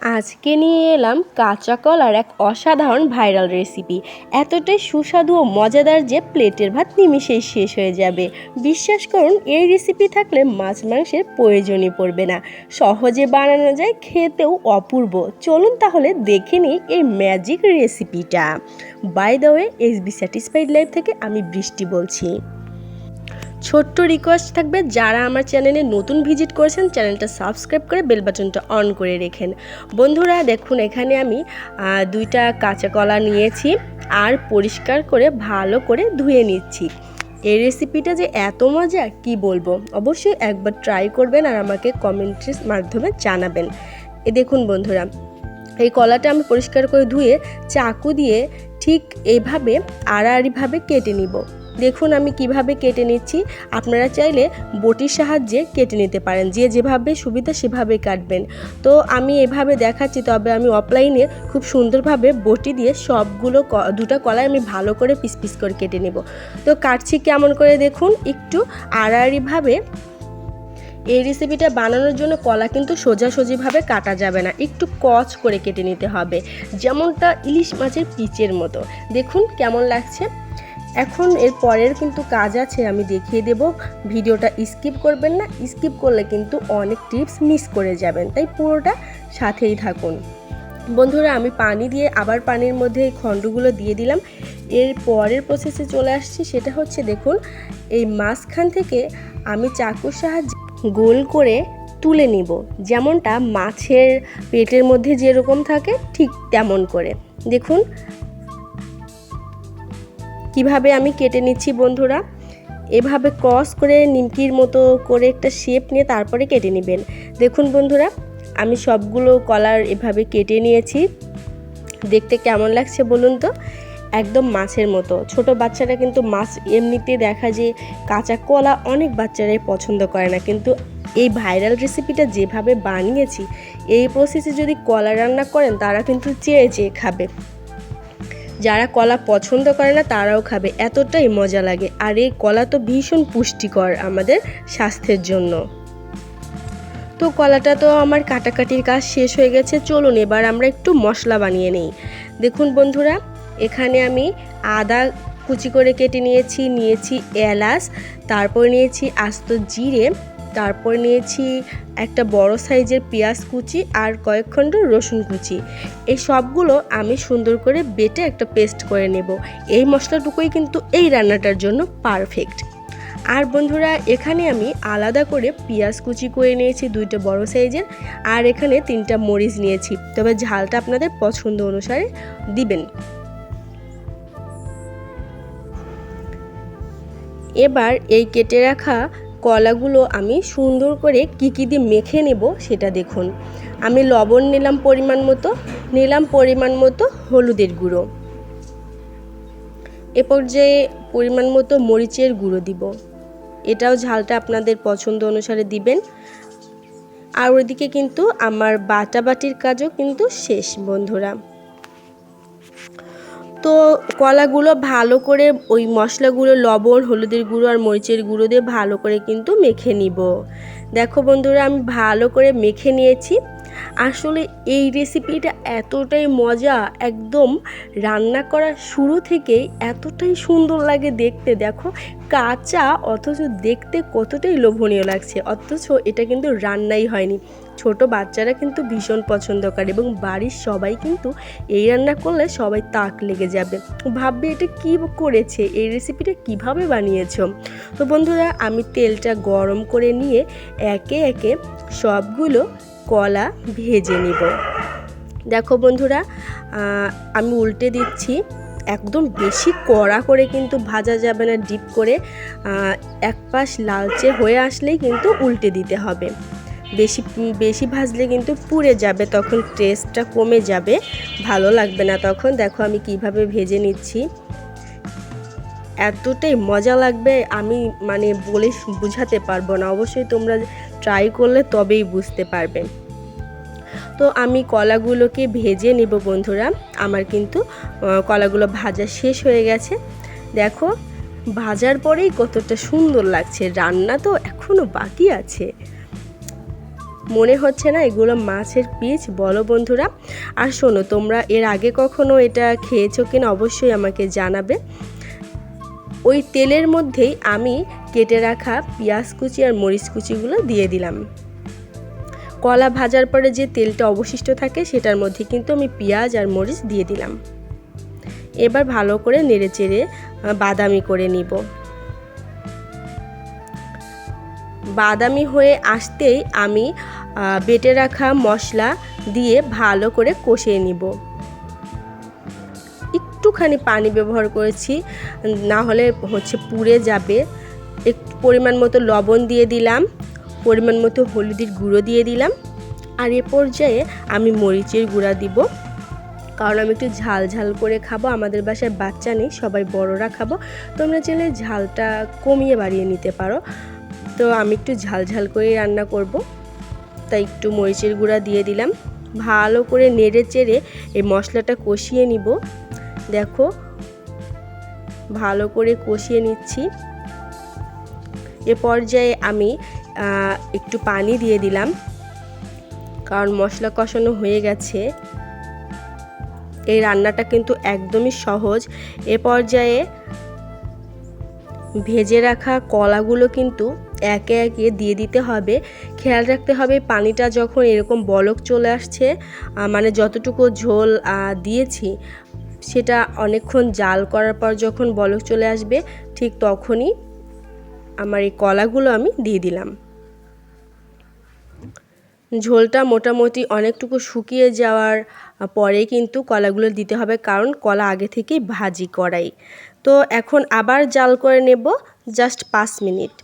আজকে নিয়ে এলাম কাঁচা কলার এক অসাধারণ ভাইরাল রেসিপি এতটাই সুস্বাদু ও মজাদার যে প্লেটের ভাত নিমিশেই শেষ হয়ে যাবে। বিশ্বাস করুন, এই রেসিপি থাকলে মাছ মাংসের প্রয়োজনই পড়বে না। সহজে বানানো যায়, খেতেও অপূর্ব। চলুন তাহলে দেখে নিই এই ম্যাজিক রেসিপিটা by the way S B satisfied life থেকে আমি বৃষ্টি বলছি। ছোট্ট রিকোয়েস্ট থাকবে, যারা আমার চ্যানেলে নতুন ভিজিট করেছেন চ্যানেলটা সাবস্ক্রাইব করে বেল বাটনটা অন করে রেখেন। বন্ধুরা, দেখুন, এখানে আমি দুইটা কাঁচা কলা নিয়েছি আর পরিষ্কার করে ভালো করে ধুয়ে নিচ্ছি। এই রেসিপিটা যে এত মজা, কি বলব? অবশ্যই একবার ট্রাই করবেন আর আমাকে কমেন্টের মাধ্যমে জানাবেন। এ দেখুন, বন্ধুরা, এই কলাটা আমি পরিষ্কার করে ধুয়ে চাকু দিয়ে ঠিক এইভাবে আড়াআড়িভাবে কেটে নিব। দেখুন আমি কীভাবে কেটে নিচ্ছি। আপনারা চাইলে বটির সাহায্যে কেটে নিতে পারেন। যে যেভাবে সুবিধা সেভাবে কাটবেন। তো আমি এভাবে দেখাচ্ছি, তবে আমি অফলাইনে খুব সুন্দরভাবে বটি দিয়ে সবগুলো দুটো কলাই আমি ভালো করে পিস পিস করে কেটে নেব। তো কাটছি কেমন করে দেখুন, একটু আড়াআড়িভাবে। এই রেসিপিটা বানানোর জন্য কলা কিন্তু সোজাসুজিভাবে কাটা যাবে না। একটু কচ করে কেটে নিতে হবে। যেমনটা ইলিশ মাছের পিচের মতো। দেখুন কেমন লাগছে। এখন এর পরের কিন্তু কাজ আছে, আমি দেখিয়ে দেব। ভিডিওটা স্কিপ করবেন না, স্কিপ করলে কিন্তু অনেক টিপস মিস করে যাবেন। তাই পুরোটা সাথেই থাকুন। বন্ধুরা, আমি পানি দিয়ে আবার পানির মধ্যে এই খণ্ডগুলো দিয়ে দিলাম। এর পরের প্রসেসে চলে আসছি, সেটা হচ্ছে দেখুন, এই মাঝখান থেকে আমি চাকুর সাহায্যে গোল করে তুলে নিব। যেমনটা মাছের পেটের মধ্যে যেরকম থাকে, ঠিক তেমন করে। দেখুন কীভাবে আমি কেটে নিচ্ছি বন্ধুরা? এভাবে ক্রস করে নিমকির মতো করে একটা শেপ নিয়ে তারপরে কেটে নেবেন। দেখুন বন্ধুরা, আমি সবগুলো কলার এভাবে কেটে নিয়েছি। দেখতে কেমন লাগছে বলুন তো? একদম মাছের মতো। ছোট বাচ্চারা কিন্তু মাছ এমনিতে দেখা যে কাঁচা কলা অনেক বাচ্চারাই পছন্দ করে না। কিন্তু এই ভাইরাল রেসিপিটা যেভাবে বানিয়েছি, এই প্রসেসে যদি কলা রান্না করেন, তারা কিন্তু চেয়ে চেয়ে খাবে। যারা কলা পছন্দ করে না, তারাও খাবে। এতটাই মজা লাগে। আর এই কলা তো ভীষণ পুষ্টিকর আমাদের স্বাস্থ্যের জন্য। তো কলাটা তো আমার কাটাকাটির কাজ শেষ হয়ে গেছে। চলুন এবার আমরা একটু মশলা বানিয়ে নেই। দেখুন বন্ধুরা, এখানে আমি আদা কুচি করে কেটে নিয়েছি নিয়েছি এলাচ, তারপর নিয়েছি আস্ত জিরে তারপর নিয়েছি একটা বড় সাইজের পেঁয়াজ কুচি আর কয়েক খণ্ড রসুন কুচি। এই সবগুলো আমি সুন্দর করে বেটে একটা পেস্ট করে নেব। এই মশলাটুকুই কিন্তু এই রান্নাটার জন্য পারফেক্ট। আর বন্ধুরা, এখানে আমি আলাদা করে পেঁয়াজ কুচি করে নিয়েছি দুইটা বড় সাইজের আর এখানে তিনটা মরিচ নিয়েছি। তবে ঝালটা আপনাদের পছন্দ অনুসারে দিবেন। এবার এই কেটে রাখা কলাগুলো আমি সুন্দর করে কী কী দিয়ে মেখে নেব সেটা দেখুন। আমি লবণ নিলাম পরিমাণ মতো, নিলাম পরিমাণ মতো হলুদের গুঁড়ো। এ পর্যায়ে পরিমাণ মতো মরিচের গুঁড়ো দিব। এটাও ঝালটা আপনাদের পছন্দ অনুসারে দিবেন। আর ওইদিকে কিন্তু আমার বাটাবাটির কাজও কিন্তু শেষ, বন্ধুরা। তো কলাগুলো ভালো করে ওই মশলাগুলো, লবণ, হলুদের গুঁড়ো আর মরিচের গুঁড়ো দিয়ে ভালো করে কিন্তু মেখে নিব। দেখো বন্ধুরা, আমি ভালো করে মেখে নিয়েছি। আসলে এই রেসিপিটা এতটাই মজা, একদম রান্না করার শুরু থেকেই এতটাই সুন্দর লাগে দেখতে। দেখো, কাঁচা, অথচ দেখতে কতটাই লোভনীয় লাগছে, অথচ এটা কিন্তু রান্নাই হয়নি। ছোট বাচ্চারা কিন্তু ভীষণ পছন্দ করে এবং বাড়ির সবাই কিন্তু এই রান্না করলে সবাই তাক লেগে যাবে। ভাববে এটা কী করেছে? এই রেসিপিটা কীভাবে বানিয়েছো? তো বন্ধুরা, আমি তেলটা গরম করে নিয়ে একে একে সবগুলো কলা ভেজে নিব। দেখো বন্ধুরা আমি উল্টে দিচ্ছি। একদম বেশি কড়া করে কিন্তু ভাজা যাবে না, ডিপ করে এক পাশ লালচে হয়ে আসলেই কিন্তু উল্টে দিতে হবে। বেশি বেশি ভাজলে কিন্তু পুড়ে যাবে, তখন টেস্টটা কমে যাবে, ভালো লাগবে না তখন। দেখো আমি কীভাবে ভেজে নিচ্ছি। এতটাই মজা লাগবে, আমি মানে বলে বুঝাতে পারব না। অবশ্যই তোমরা ট্রাই করলে তবেই বুঝতে পারবে। তো আমি কলাগুলোকে ভেজে নেব বন্ধুরা। আমার কিন্তু কলাগুলো ভাজা শেষ হয়ে গেছে। দেখো, ভাজার পরেই কতটা সুন্দর লাগছে। রান্না তো এখনও বাকি আছে। মনে হচ্ছে না এগুলো মাছের পিচ, বলো বন্ধুরা। আর শোনো, তোমরা এর আগে কখনো এটা খেয়েছো কিনা অবশ্যই আমাকে জানাবে। ওই তেলের মধ্যেই আমি কেটে রাখা পেঁয়াজ কুচি আর মরিচ কুচিগুলো দিয়ে দিলাম। কলা ভাজার পরে যে তেলটা অবশিষ্ট থাকে সেটার মধ্যে কিন্তু আমি পেঁয়াজ আর মরিচ দিয়ে দিলাম। এবার ভালো করে নেড়ে চেড়ে বাদামি করে নিব। বাদামি হয়ে আসতেই আমি বেটে রাখা মশলা দিয়ে ভালো করে কষিয়ে নিব। একটুখানি পানি ব্যবহার করেছি, না হলে হচ্ছে পুড়ে যাবে। একটু পরিমাণ মতো লবণ দিয়ে দিলাম, পরিমাণ মতো হলুদের গুঁড়ো দিয়ে দিলাম। আর এ পর্যায়ে আমি মরিচের গুঁড়া দিব। কারণ আমি একটু ঝাল ঝাল করে খাব, আমাদের বাসায় বাচ্চা নেই, সবাই বড়রা খাব। তোমরা চাইলে ঝালটা কমিয়ে বাড়িয়ে নিতে পারো। তো আমি একটু ঝাল ঝাল করে রান্না করব। তাই একটু মরিচের গুঁড়া দিয়ে দিলাম। ভালো করে নেড়ে চেড়ে এই মশলাটা কষিয়ে নিব। দেখো, ভালো করে কষিয়ে নিচ্ছি। এ পর্যায়ে আমি একটু পানি দিয়ে দিলাম, কারণ মশলা কষানো হয়ে গেছে। এই রান্নাটা কিন্তু একদমই সহজ। এ পর্যায়ে ভেজে রাখা কলাগুলো কিন্তু একে একে দিয়ে দিতে হবে। খেয়াল রাখতে হবে, পানিটা যখন এরকম বলক চলে আসছে মানে যতটুকু ঝোল দিয়েছি সেটা অনেকক্ষণ জাল করার পর যখন বলক চলে আসবে, ঠিক তখনই আমার এই কলাগুলো আমি দিয়ে দিলাম। ঝোলটা মোটামুটি অনেকটুকু শুকিয়ে যাওয়ার পরে কিন্তু কলাগুলো দিতে হবে, কারণ কলা আগে থেকেই ভাজি করাই। তো এখন আবার জাল করে নেব জাস্ট পাঁচ মিনিট।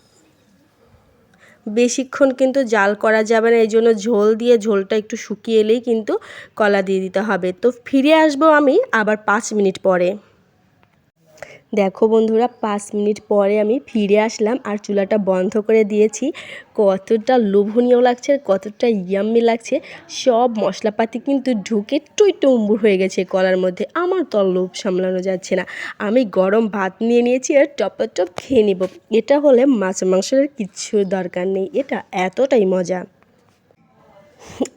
বেশিক্ষণ কিন্তু জাল করা যাবে না এই জন্য ঝোল দিয়ে ঝোলটা একটু শুকিয়ে এলেই কিন্তু কলা দিয়ে দিতে হবে। তো ফিরে আসব আমি আবার পাঁচ মিনিট পরে। দেখো বন্ধুরা, পাঁচ মিনিট পরে আমি ফিরে আসলাম আর চুলাটা বন্ধ করে দিয়েছি। কতটা লোভনীয় লাগছে আর কতটা ইয়াম্মি লাগছে। সব মশলাপাতি কিন্তু ঢুকে টুই টুম্বুর হয়ে গেছে কলার মধ্যে। আমার তো লোভ সামলানো যাচ্ছে না। আমি গরম ভাত নিয়ে নিয়েছি আর টপ টপ খেয়ে নিব। এটা হলে মাছ মাংসের কিচ্ছু দরকার নেই। এটা এতটাই মজা।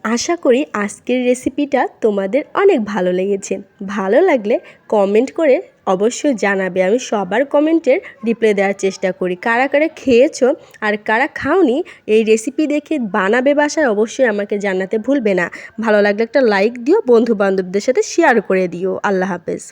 আশা করি আজকের রেসিপিটা তোমাদের অনেক ভালো লেগেছে। ভালো লাগলে কমেন্ট করে অবশ্যই জানাবে। আমি সবার কমেন্টের রিপ্লাই দেওয়ার চেষ্টা করি। কারা কারা খেয়েছো আর কারা খাওনি, এই রেসিপি দেখে বানাবে বাসায় অবশ্যই আমাকে জানাতে ভুলবে না। ভালো লাগলে একটা লাইক দিও বন্ধু বান্ধবদের সাথে শেয়ার করে দিও। আল্লাহ হাফেজ।